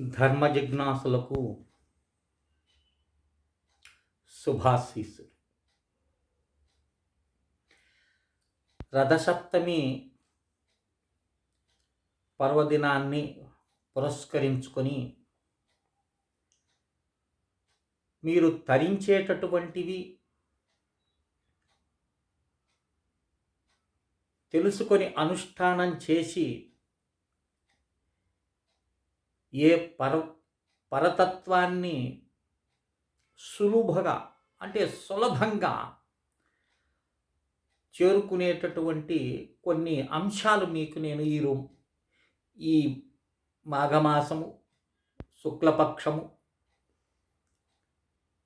ధర్మ జిజ్ఞాసులకు శుభాశీస్సులు. రథసప్తమి పర్వదినాన్ని పురస్కరించుకొని మీరు తరించేటటువంటివి తెలుసుకొని అనుష్ఠానం చేసి ఏ పర పరతత్వాన్ని సులభగా అంటే సులభంగా చేరుకునేటటువంటి కొన్ని అంశాలు మీకు నేను ఈ రూమ్ ఈ మాఘమాసము శుక్లపక్షము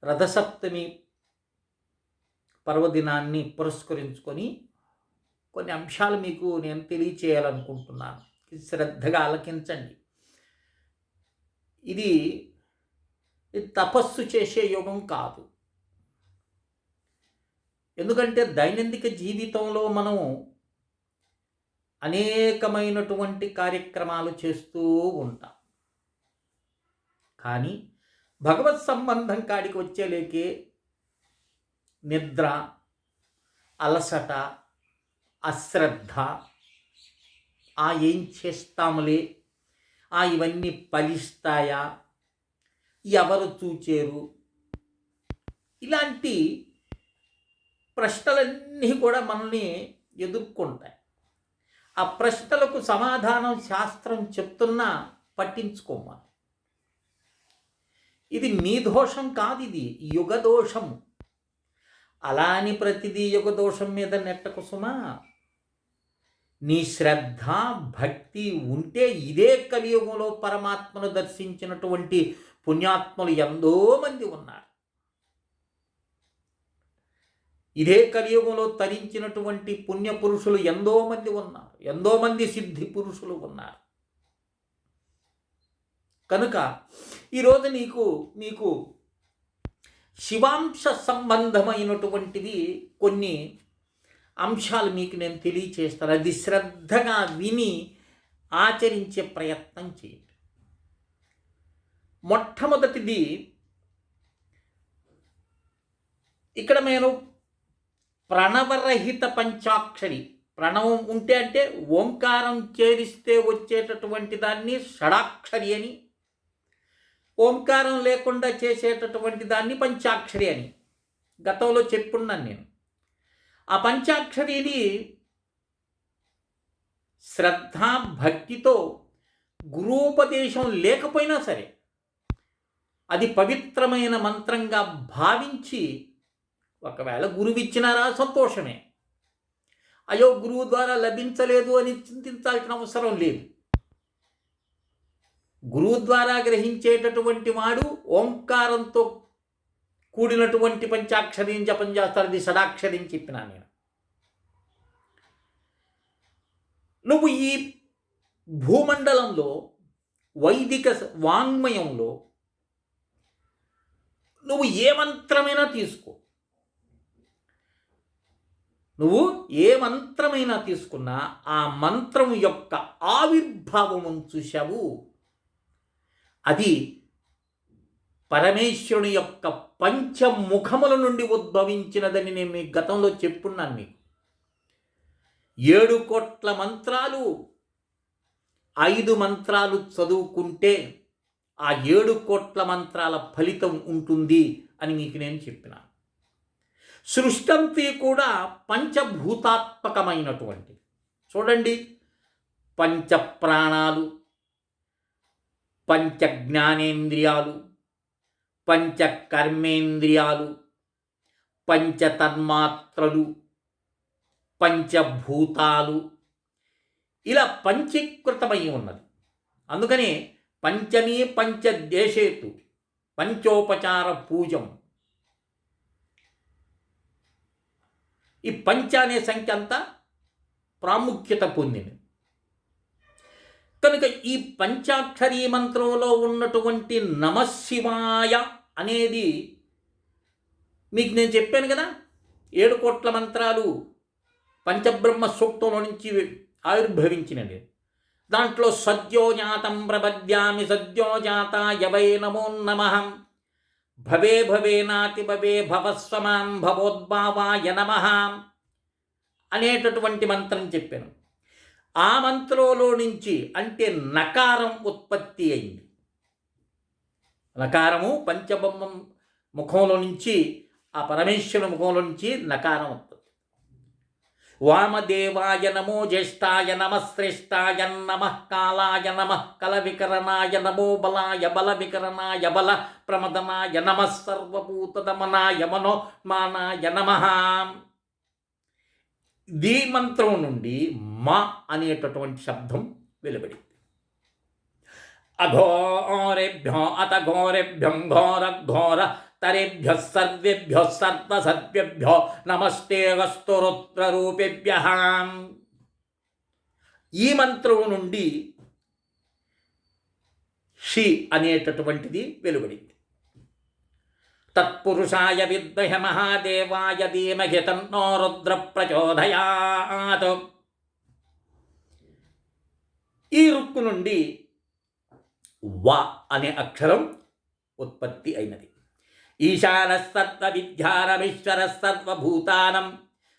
రథసప్తమి పర్వదినాన్ని పురస్కరించుకొని కొన్ని అంశాలు మీకు నేను తెలియచేయాలనుకుంటున్నాను. ఇది శ్రద్ధగా ఆలకించండి. ఇది తపస్సు చేసే యుగం కాదు. ఎందుకంటే దైనందిక జీవితంలో మనం అనేకమైనటువంటి కార్యక్రమాలు చేస్తూ ఉంటాం. కానీ భగవత్ సంబంధం కాడికి వచ్చేలేకే నిద్ర అలసట అశ్రద్ధ ఆ ఏం చేస్తాములే ఇవన్నీ ఫలిస్తాయా? ఎవరు చూచేరు? ఇలాంటి ప్రశ్నలన్నీ కూడా మనల్ని ఎదుర్కొంటాయి. ఆ ప్రశ్నలకు సమాధానం శాస్త్రం చెప్తున్నా పట్టించుకోమా ఇది మీ దోషం కాదు ఇది యుగదోషం. అలా అని ప్రతిదీ యుగదోషం మీద నెట్టకు సుమా. నీ శ్రద్ధ భక్తి ఉంటే ఇదే కలియుగంలో పరమాత్మను దర్శించినటువంటి పుణ్యాత్మలు ఎంతో మంది ఉన్నారు. ఇదే కలియుగంలో తరించినటువంటి పుణ్య పురుషులు ఎంతో మంది ఉన్నారు. ఎంతో మంది సిద్ధి పురుషులు ఉన్నారు. కనుక ఈరోజు నీకు నీకు శివాంశ సంబంధమైనటువంటివి కొన్ని అంశాలు మీకు నేను తెలియచేస్తాను. అది శ్రద్ధగా విని ఆచరించే ప్రయత్నం చేయండి. మొట్టమొదటిది ఇక్కడ నేను ప్రణవరహిత పంచాక్షరి. ప్రణవం ఉంటే అంటే ఓంకారం చేరిస్తే వచ్చేటటువంటి దాన్ని షడాక్షరి అని ఓంకారం లేకుండా చేసేటటువంటి దాన్ని పంచాక్షరి అని గతంలో చెప్పున్నాను నేను. ఆ పంచాక్షరీని శ్రద్ధ భక్తితో గురూపదేశం లేకపోయినా సరే అది పవిత్రమైన మంత్రంగా భావించి ఒకవేళ గురువిచ్చినారా సంతోషమే. అయ్యో గురువు ద్వారా లభించలేదు అని చింతించాల్సిన అవసరం లేదు. గురువు ద్వారా గ్రహించేటటువంటి వాడు ఓంకారంతో కూడినటువంటి పంచాక్షరిని జపం చేస్తారు. ఇది షడాక్షరి అని చెప్పినా నేను. నువ్వు ఈ భూమండలంలో వైదిక వాంగ్మయంలో నువ్వు ఏ మంత్రమైనా తీసుకో. నువ్వు ఏ మంత్రమైనా తీసుకున్నా ఆ మంత్రం యొక్క ఆవిర్భావం చూశావు. అది పరమేశ్వరుని యొక్క పంచముఖముల నుండి ఉద్భవించినదని నేను మీ గతంలో చెప్పున్నాను మీకు. ఏడు కోట్ల మంత్రాలు ఐదు మంత్రాలు చదువుకుంటే ఆ ఏడు కోట్ల మంత్రాల ఫలితం ఉంటుంది అని మీకు నేను చెప్పిన సృష్టంతి కూడా పంచభూతాత్మకమైనటువంటి చూడండి పంచ ప్రాణాలు పంచ జ్ఞానేంద్రియాలు పంచకర్మేంద్రియాలు పంచతన్మాత్రలు పంచభూతాలు. ఇలా పంచీకృతమై ఉన్నది. అందుకని పంచమీ పంచదేశేతు పంచోపచార పూజం. ఈ పంచ అనే సంఖ్య అంతా ప్రాముఖ్యత పొందింది. కనుక ఈ పంచాక్షరీ మంత్రంలో ఉన్నటువంటి నమశివాయ అనేది మీకు నేను చెప్పాను కదా ఏడు కోట్ల మంత్రాలు పంచబ్రహ్మ సూక్తంలో నుంచి ఆవిర్భవించినవి. దాంట్లో సద్యోజాతం ప్రపద్యామి సద్యోజాత వై నమో నమ. భవే భవే నాతి భవే భవస్వమాం భవోద్భావాయ నమ అనేటటువంటి మంత్రం చెప్పాను. ఆ మంత్రంలో నుంచి అంటే నకారం ఉత్పత్తి అయింది. నకారము పంచబొమ్మం ముఖంలో నుంచి ఆ పరమేశ్వర ముఖంలో నుంచి నకారం ఉత్పత్తి. వామదేవాయ నమో జ్యేష్ఠాయ నమ శ్రేష్టాయ నమ కాలాయ నమ కల వికరణాయ నమో బలాయ బల వికరణాయ బల ప్రమదనాయ నమ సర్వభూతదమనాయ మనో మానాయ నమ. దీ మంత్రం నుండి మా అనేటటువంటి శబ్దం వెలువడింది. అఘోరేభ్యో అత ఘోరేభ్యం ఘోర ఘోర తరేభ్య సర్వేభ్య సర్వసర్వేభ్యో నమస్తే రూపేభ్య ఈ మంత్రం నుండి షి అనేటటువంటిది వెలువడింది. తత్పురుషాయ విద్మహ మహాదేవాయ ధీమహి తన్నో రుద్ర ప్రచోదయాత్ ఈ రుక్కు నుండి వ అనే అక్షరం ఉత్పత్తి అయినది ఈశానస్తత్వ సర్వ విద్యారమీశ్వర సర్వభూతానం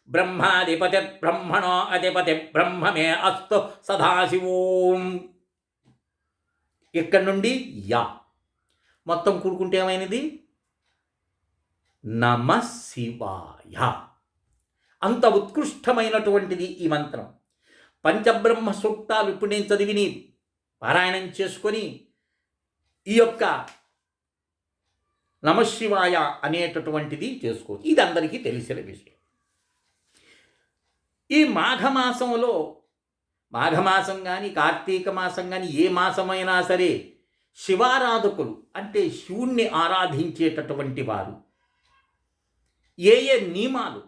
బ్రహ్మాధిపతి బ్రహ్మణో అధిపతి బ్రహ్మమే అస్తు సదాశివోం ఇక్కడి నుండి యా మొత్తం కూడుకుంటే ఏమైనది నమ శివాయ అంత ఉత్కృష్టమైనటువంటిది ఈ మంత్రం. పంచబ్రహ్మ సూక్తాలు ఇప్పుడు నేను చదివిని పారాయణం చేసుకొని ఈ యొక్క నమశివాయ అనేటటువంటిది చేసుకోవచ్చు. ఇది అందరికీ తెలిసిన విషయం. ఈ మాఘమాసంలో మాఘమాసం కానీ కార్తీక మాసం కానీ ఏ మాసమైనా సరే శివారాధకులు అంటే శివుణ్ణి ఆరాధించేటటువంటి వారు ఏ ఏ నియమాలు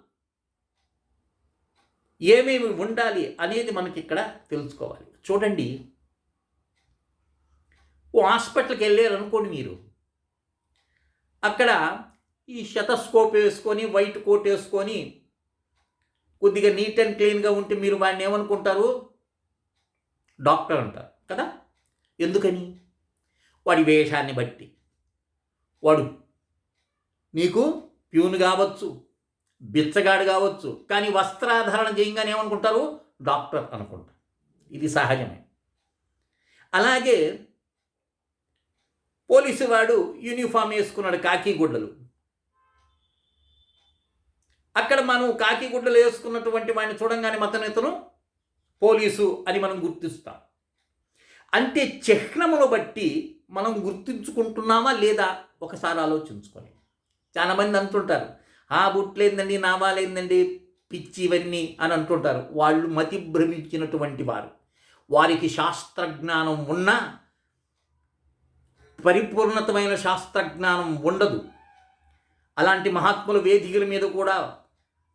ఏమేమి ఉండాలి అనేది మనకి ఇక్కడ తెలుసుకోవాలి. చూడండి. ఓ హాస్పిటల్కి వెళ్ళారు అనుకోండి మీరు. అక్కడ ఈ శతస్కోప్ వేసుకొని వైట్ కోట్ వేసుకొని కొద్దిగా నీట్ అండ్ క్లీన్గా ఉంటే మీరు వాడిని ఏమనుకుంటారు? డాక్టర్ అంటారు కదా? ఎందుకని? వాడి వేషాన్ని బట్టి. వాడు నీకు ప్యూన్ కావచ్చు బిచ్చగాడు కావచ్చు కానీ వస్త్రాధారణ చేయంగానే ఏమనుకుంటారు? డాక్టర్ అనుకుంటారు. ఇది సహజమే. అలాగే పోలీసు వాడు యూనిఫామ్ వేసుకున్నాడు కాకి గుడ్డలు. అక్కడ మనం కాకి గుడ్డలు వేసుకున్నటువంటి వాడిని చూడంగానే మతనేతను పోలీసు అని మనం గుర్తిస్తాం. అంటే చిహ్నమును బట్టి మనం గుర్తించుకుంటున్నామా లేదా ఒకసారి ఆలోచించుకొని. చాలామంది అంటుంటారు ఆ బుట్లేందండి నావాలేందండి పిచ్చి ఇవన్నీ అని అంటుంటారు. వాళ్ళు మతి భ్రమించినటువంటి వారు. వారికి శాస్త్రజ్ఞానం ఉన్నా పరిపూర్ణతమైన శాస్త్రజ్ఞానం ఉండదు. అలాంటి మహాత్ముల వేదికల మీద కూడా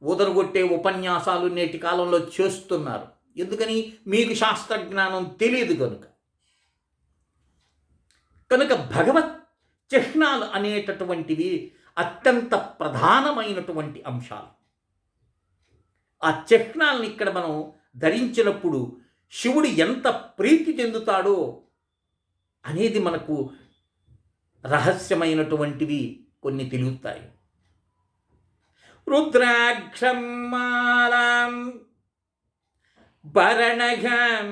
ఊదరగొట్టే ఉపన్యాసాలు నేటి కాలంలో చేస్తున్నారు. ఎందుకని? మీకు శాస్త్రజ్ఞానం తెలియదు కనుక. కనుక భగవత్ చిహ్నాలు అనేటటువంటివి అత్యంత ప్రధానమైనటువంటి అంశాలు. ఆ చిహ్నాలను ఇక్కడ మనం ధరించినప్పుడు శివుడు ఎంత ప్రీతి చెందుతాడో అనేది మనకు రహస్యమైనటువంటివి కొన్ని తెలుగుతాయి రుద్రాక్షం మాలాం భరణఘం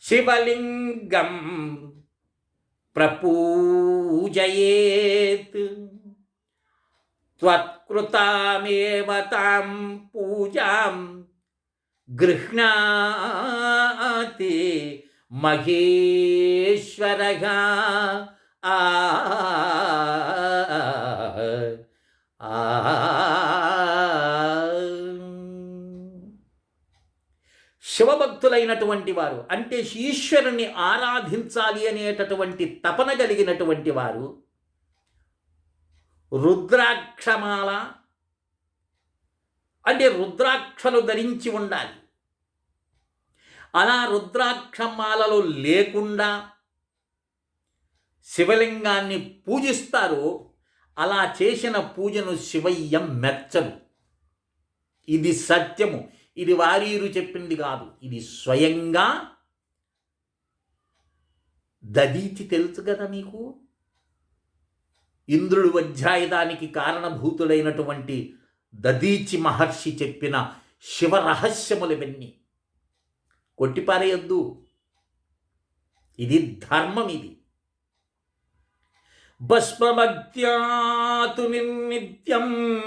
శివలింగం ప్రపూజయేత్. త్వత్కృతామేవ తాం పూజాం గృహ్ణాతి మహేశ్వరగా ఆ శివభక్తులైనటువంటి వారు అంటే ఈశ్వరుని ఆరాధించాలి అనేటటువంటి తపన కలిగినటువంటి వారు రుద్రాక్షమాల అంటే రుద్రాక్షలు ధరించి ఉండాలి. అలా రుద్రాక్షమాలలో లేకుండా శివలింగాన్ని పూజిస్తారు. అలా చేసిన పూజను శివయ్యం మెచ్చదు. ఇది సత్యము. ఇది వారీరు చెప్పింది కాదు. ఇది స్వయంగా దదీచి తెలుసు కదా మీకు? ఇంద్రుడు అధ్యాయదానికి కారణభూతుడైనటువంటి దదీచి మహర్షి చెప్పిన శివ రహస్యములు కొట్టిపారేయొద్దు. ఇది ధర్మం ఇది. భస్మభక్త్యాతు నిత్యం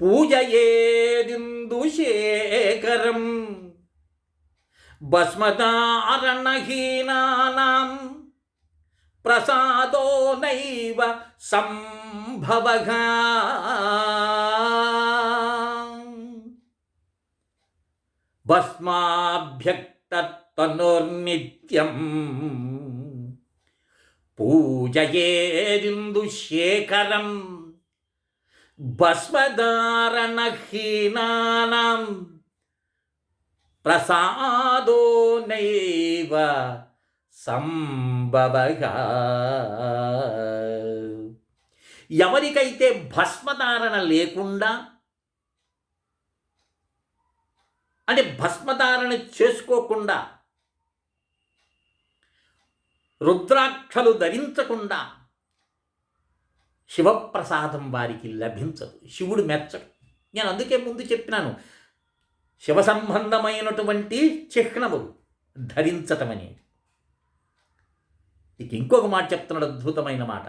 పూజయేదిందుశేఖరం భస్మతారణహీనానాం प्रसादो नैव सम्भवः भस्माभ्यक्ततनुर्नित्यम् पूजयेरिन्दुशेखरम् भस्मधारणहीनानां प्रसादो नैव సంభవగా. ఎవరికైతే భస్మధారణ లేకుండా అంటే భస్మధారణ చేసుకోకుండా రుద్రాక్షలు ధరించకుండా శివప్రసాదం వారికి లభించదు. శివుడు మెచ్చడు. నేను అందుకే ముందు చెప్పినాను శివ సంబంధమైనటువంటి చిహ్నములు ధరించటం అనేది ఇక ఇంకొక మాట చెప్తున్నాడు అద్భుతమైన మాట.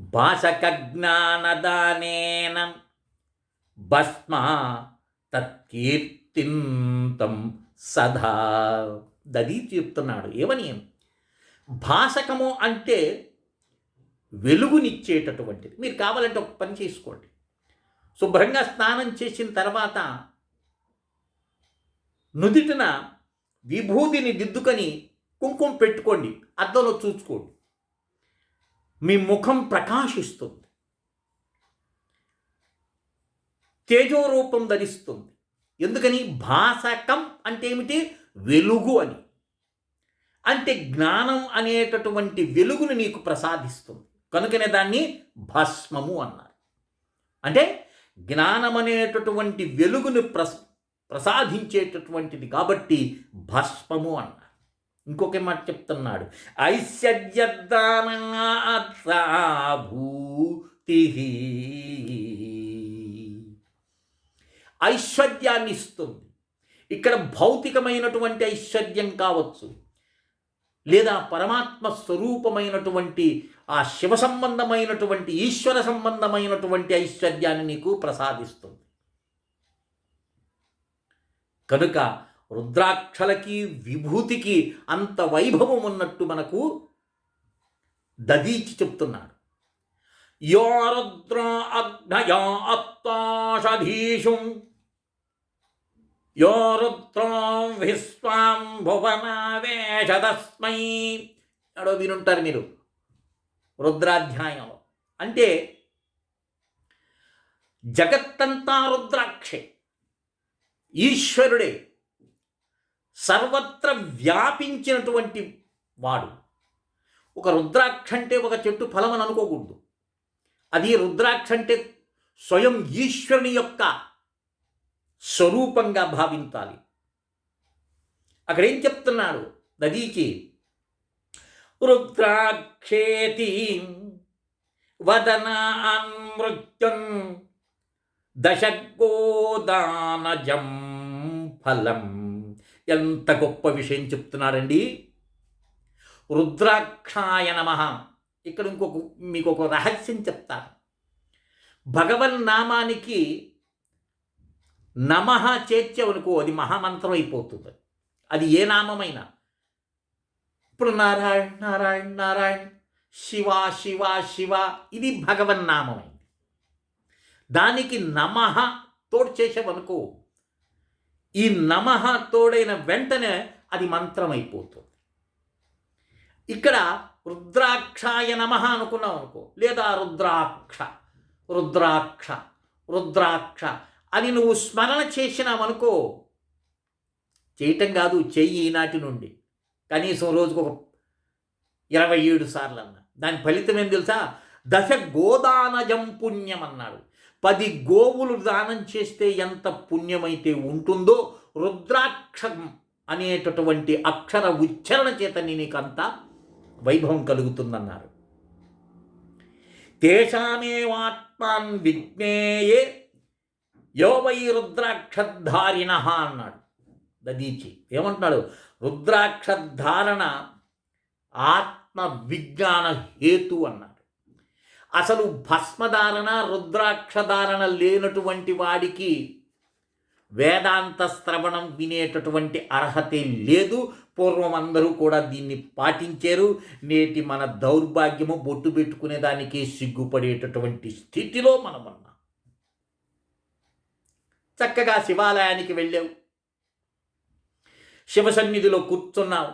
భాషకజ్ఞానదానేన భస్మ తత్కీర్తింతం సదా. దది చెప్తున్నాడు. ఏమని? భాషకము అంటే వెలుగునిచ్చేటటువంటిది. మీరు కావాలంటే ఒక పని చేసుకోండి. శుభ్రంగా స్నానం చేసిన తర్వాత నుదిటిన విభూతిని దిద్దుకొని కుంకుమ పెట్టుకోండి అద్దంలో చూసుకోండి. మీ ముఖం ప్రకాశిస్తుంది. తేజోరూపం ధరిస్తుంది. ఎందుకని? భాసకం అంటే ఏమిటి? వెలుగు అని. అంటే జ్ఞానం అనేటటువంటి వెలుగును నీకు ప్రసాదిస్తుంది. కనుకనే దాన్ని భస్మము అన్నారు. అంటే జ్ఞానం అనేటటువంటి వెలుగును ప్రస ప్రసాదించేటటువంటిది కాబట్టి భస్మము అన్నారు. ఇంకొక మాట చెప్తున్నాడు. ఐశ్వర్యదానభూతి ఐశ్వర్యాన్ని ఇస్తుంది. ఇక్కడ భౌతికమైనటువంటి ఐశ్వర్యం కావచ్చు. లేదా పరమాత్మ స్వరూపమైనటువంటి ఆ శివ సంబంధమైనటువంటి ఈశ్వర సంబంధమైనటువంటి ఐశ్వర్యాన్ని నీకు ప్రసాదిస్తుంది. కనుక రుద్రాక్షలకి విభూతికి అంత వైభవం ఉన్నట్టు మనకు దదీచి చెప్తున్నాడు. యో రుద్ర అగ్నయా అత్తాషధీషుం యో రుద్రం విశ్వాం భువనావేశతస్మై అడో వినుంటారు మీరు రుద్రాధ్యాయంలో. అంటే జగత్తంతా రుద్రాక్షే ఈశ్వరుడే. సర్వత్ర వ్యాపించినటువంటి వాడు. ఒక రుద్రాక్ష అంటే ఒక చెట్టు ఫలం అని అనుకోకూడదు. అది రుద్రాక్ష అంటే స్వయం ఈశ్వరుని యొక్క స్వరూపంగా భావించాలి. అక్కడ ఏం చెప్తున్నాడు నదీకి? రుద్రాక్షేతి వదనాన్ దశగోదానజం ఫలం. ఎంత గొప్ప విషయం చెప్తున్నాడండి రుద్రాక్షాయ నమ. ఇక్కడ ఇంకొక మీకు ఒక రహస్యం చెప్తా భగవన్ నామానికి నమ చేర్చవనుకో అది మహామంత్రం అయిపోతుంది. అది ఏ నామమైనా. ఇప్పుడు నారాయణ నారాయణ నారాయణ శివ శివ శివ ఇది భగవన్ నామమైంది. దానికి నమ తోడు చేసావనుకో ఈ నమ తోడైన వెంటనే అది మంత్రం అయిపోతుంది ఇక్కడ రుద్రాక్షాయ నమ అనుకున్నాం అనుకో లేదా రుద్రాక్ష రుద్రాక్ష రుద్రాక్ష అని నువ్వు స్మరణ చేసినావనుకో చేయటం కాదు చెయ్యి ఈనాటి నుండి. కనీసం రోజుకు ఒక ఇరవై ఏడు సార్లు అన్న దాని ఫలితం ఏం తెలుసా? దశ గోదానజం పుణ్యం అన్నాడు పది గోవులు దానం చేస్తే ఎంత పుణ్యమైతే ఉంటుందో రుద్రాక్షం అనేటటువంటి అక్షర ఉచ్చారణ చేత నీకంత వైభవం కలుగుతుందన్నారు. తేషామేవాత్మాన్ విజ్ఞేయే యో వై రుద్రాక్షధారిణ అన్నాడు దదీచి. ఏమంటున్నాడు? రుద్రాక్షధారణ ఆత్మ విజ్ఞాన హేతు అన్నాడు. అసలు భస్మధారణ రుద్రాక్షధారణ లేనటువంటి వాడికి వేదాంత శ్రవణం వినేటటువంటి అర్హతే లేదు. పూర్వం అందరూ కూడా దీన్ని పాటించారు. నేటి మన దౌర్భాగ్యము బొట్టు పెట్టుకునే దానికి సిగ్గుపడేటటువంటి స్థితిలో మనం ఉన్నాం చక్కగా శివాలయానికి వెళ్ళావు. శివ సన్నిధిలో కూర్చున్నావు.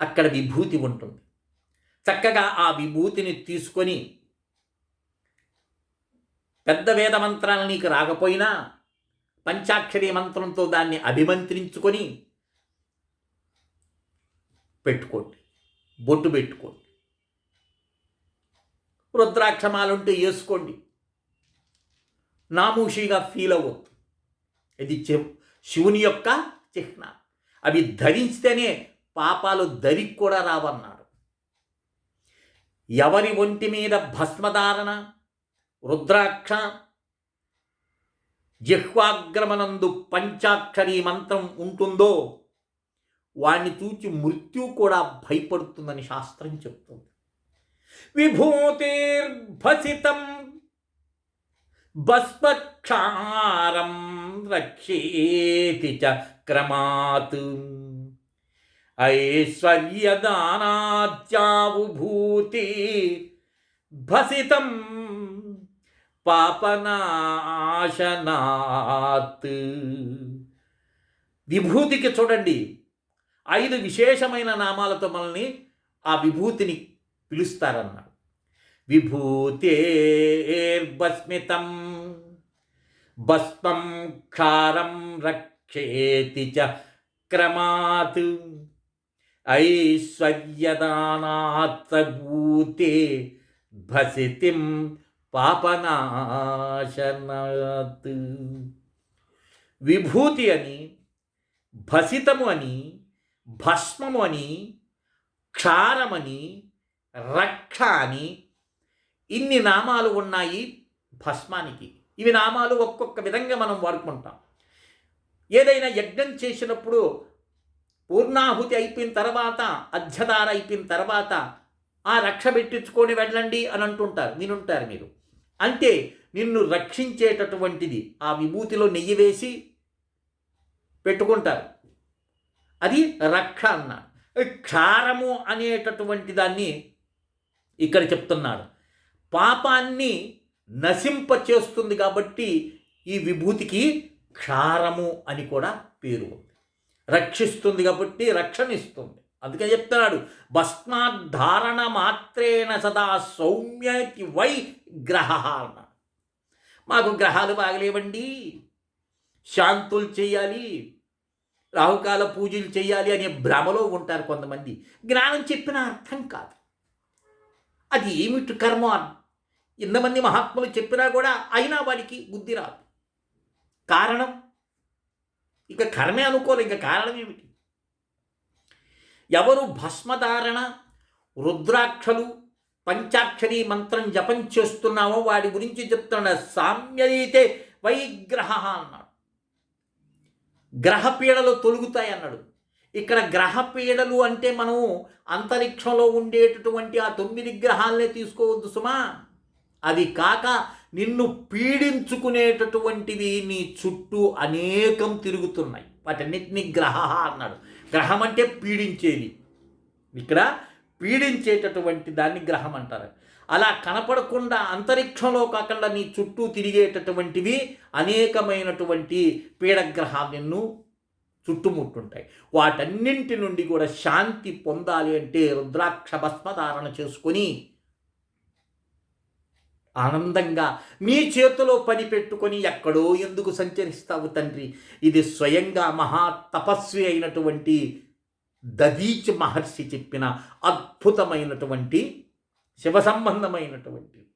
అక్కడ విభూతి ఉంటుంది. చక్కగా ఆ విభూతిని తీసుకొని పెద్ద వేద మంత్రాలు నీకు రాకపోయినా పంచాక్షరి మంత్రంతో దాన్ని అభిమంత్రించుకొని పెట్టుకోండి. బొట్టు పెట్టుకోండి. రుద్రాక్షమాలుంటే వేసుకోండి. నామూషిగా ఫీల్ అవ్వద్దు. ఇది శివుని యొక్క చిహ్న. అవి ధరిస్తేనే పాపాలు దరికి కూడా రావన్నాడు ఎవరి ఒంటి మీద భస్మధారణ రుద్రాక్ష జిహ్వాగ్రమనందు పంచాక్షరీ మంత్రం ఉంటుందో వాణ్ణి చూచి మృత్యు కూడా భయపడుతుందని శాస్త్రం చెప్తుంది. విభూతిర్భసితం భస్మక్షారం రక్షేతి చ క్రమాత్ ఐశ్వర్యదానాత్యావుభూతి భసితం పాపనాశనాత్ విభూతికి చూడండి ఐదు విశేషమైన నామాలతో మనల్ని ఆ విభూతిని పిలుస్తారన్నాడు. విభూతేర్భస్మితం భస్మం క్షారం రక్షేతి చ క్రమాత్। ఐశ్వర్యదానాత్సభూతే భసితిం పాపనాశనాత్ విభూతి అని భసితము అని భస్మము అని క్షారమని రక్ష అని ఇన్ని నామాలు ఉన్నాయి భస్మానికి. ఇవి నామాలు ఒక్కొక్క విధంగా మనం వాడుకుంటాం. ఏదైనా యజ్ఞం చేసినప్పుడు పూర్ణాహుతి అయిపోయిన తర్వాత అధ్యధార అయిపోయిన తర్వాత ఆ రక్ష పెట్టించుకొని వెళ్ళండి అని అంటుంటారు వినుంటారు మీరు. అంటే నిన్ను రక్షించేటటువంటిది ఆ విభూతిలో నెయ్యి వేసి పెట్టుకుంటారు. అది రక్ష అన్నాడు. క్షారము అనేటటువంటి దాన్ని ఇక్కడ చెప్తున్నాడు పాపాన్ని నశింప చేస్తుంది కాబట్టి ఈ విభూతికి క్షారము అని కూడా పేరు ఉంది. రక్షిస్తుంది కాబట్టి రక్షణ ఇస్తుంది అందుకే చెప్తున్నాడు భస్మాధారణ మాత్రేణ సదా సౌమ్యకి వై గ్రహ అన్నాడు మాకు గ్రహాలు బాగలేవండి. శాంతులు చేయాలి. రాహుకాల పూజలు చేయాలి అనే భ్రమలో ఉంటారు కొంతమంది. జ్ఞానం చెప్పిన అర్థం కాదు. అది ఏమిటి కర్మ? ఇంతమంది మహాత్ములు చెప్పినా కూడా అయినా వాడికి బుద్ధి రాదు. కారణం? ఇక కర్మే అనుకోలే ఇంకా కారణం ఏమిటి? ఎవరు భస్మధారణ రుద్రాక్షలు పంచాక్షరి మంత్రం జపం చేస్తున్నామో వాడి గురించి చెప్తున్న సామ్యదైతే వైగ్రహ అన్నాడు. గ్రహపీడలు తొలుగుతాయి అన్నాడు. ఇక్కడ గ్రహపీడలు అంటే మనం అంతరిక్షంలో ఉండేటటువంటి ఆ తొమ్మిది గ్రహాలనే తీసుకోవద్దు సుమా. అది కాక నిన్ను పీడించుకునేటటువంటివి నీ చుట్టూ అనేకం తిరుగుతున్నాయి. వాటన్నిటిని గ్రహ అన్నాడు. గ్రహం అంటే పీడించేది. ఇక్కడ పీడించేటటువంటి దాన్ని గ్రహం అంటారు. అలా కనపడకుండా అంతరిక్షంలో కాకుండా నీ చుట్టూ తిరిగేటటువంటివి అనేకమైనటువంటి పీడగ్రహాలు నిన్ను చుట్టుముట్టుంటాయి. వాటన్నింటి నుండి కూడా శాంతి పొందాలి అంటే రుద్రాక్ష భస్మధారణ చేసుకొని ఆనందంగా మీ చేతిలో పని పెట్టుకొని ఎక్కడో ఎందుకు సంచరిస్తావు తండ్రి? ఇది స్వయంగా మహా తపస్వి అయినటువంటి దదీచ్ మహర్షి చెప్పిన అద్భుతమైనటువంటి శివ సంబంధమైనటువంటి.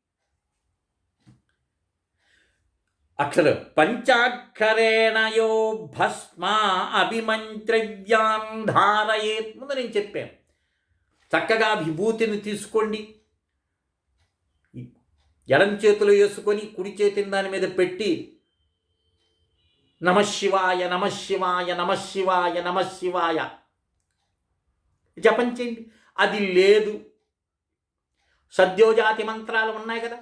అక్షర పంచాక్షరేణయో భస్మ అభిమంత్రవ్యాం ధారయేత్. ముందు నేను చెప్పాను. చక్కగా విభూతిని తీసుకోండి. ఎడం చేతులు వేసుకొని కుడి చేతిని దాని మీద పెట్టి నమశివాయ నమశివాయ నమశివాయ నమశివాయ జపం చేయండి. అది లేదు. సద్యోజాతి మంత్రాలు ఉన్నాయి కదా.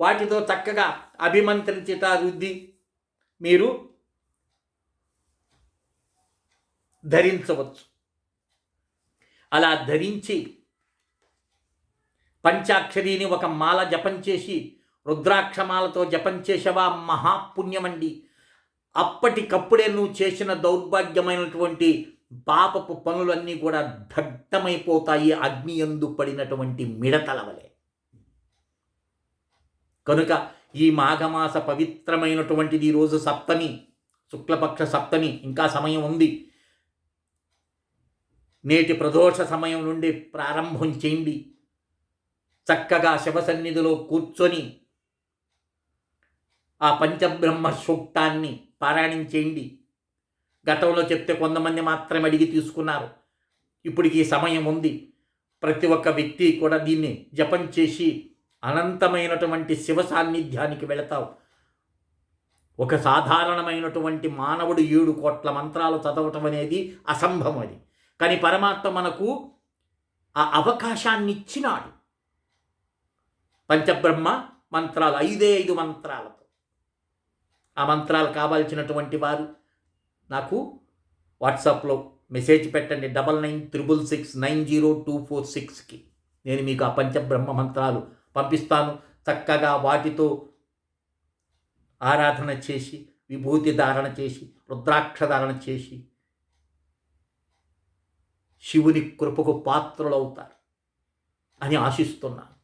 వాటితో చక్కగా అభిమంత్రించిత రుద్ది మీరు ధరించవచ్చు. అలా ధరించి పంచాక్షరిని ఒక మాల జపం చేసి రుద్రాక్షమాలతో జపం చేసేవా మహాపుణ్యమండి. అప్పటికప్పుడే నువ్వు చేసిన దౌర్భాగ్యమైనటువంటి పాపపు పనులన్నీ కూడా దగ్ధమైపోతాయి అగ్ని ఎందు పడినటువంటి మిడతలవలే కనుక ఈ మాఘమాస పవిత్రమైనటువంటిది ఈరోజు సప్తమి శుక్లపక్ష సప్తమి ఇంకా సమయం ఉంది. నేటి ప్రదోష సమయం నుండి ప్రారంభం చేయండి. చక్కగా శివసన్నిధిలో కూర్చొని ఆ పంచబ్రహ్మ సూక్తాన్ని పారాయణం చేయండి గతంలో చెప్తే కొంతమంది మాత్రమే అడిగి తీసుకున్నారు. ఇప్పటికీ ఈ సమయం ఉంది. ప్రతి ఒక్క వ్యక్తి కూడా దీన్ని జపం చేసి అనంతమైనటువంటి శివ సాన్నిధ్యానికి వెళతావు. ఒక సాధారణమైనటువంటి మానవుడు ఏడు కోట్ల మంత్రాలు చదవటం అనేది అసంభవం అది. కానీ పరమాత్మ మనకు ఆ అవకాశాన్ని ఇచ్చినాడు పంచబ్రహ్మ మంత్రాలు ఐదే ఐదు మంత్రాలతో. ఆ మంత్రాలు కావాల్సినటువంటి వారు నాకు వాట్సాప్లో మెసేజ్ పెట్టండి double nine triple six nine zero two four సిక్స్కి. నేను మీకు ఆ పంచబ్రహ్మ మంత్రాలు పంపిస్తాను. చక్కగా వాటితో ఆరాధన చేసి విభూతి ధారణ చేసి రుద్రాక్ష ధారణ చేసి శివుని కృపకు పాత్రులవుతారు అని ఆశిస్తున్నాను.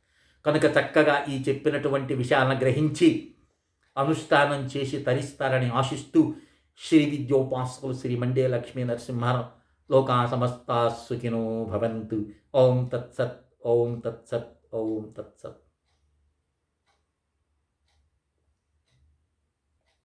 కనుక చక్కగా ఈ చెప్పినటువంటి విషయాలను గ్రహించి అనుష్ఠానం చేసి తరిస్తారని ఆశిస్తూ శ్రీ విద్యోపాసకులు శ్రీ మండే లక్ష్మీ నరసింహారావు లోకా సమస్తా సుఖినో భవంతు. ఓం తత్సత్ ఓం తత్సత్ ఓం తత్సత్.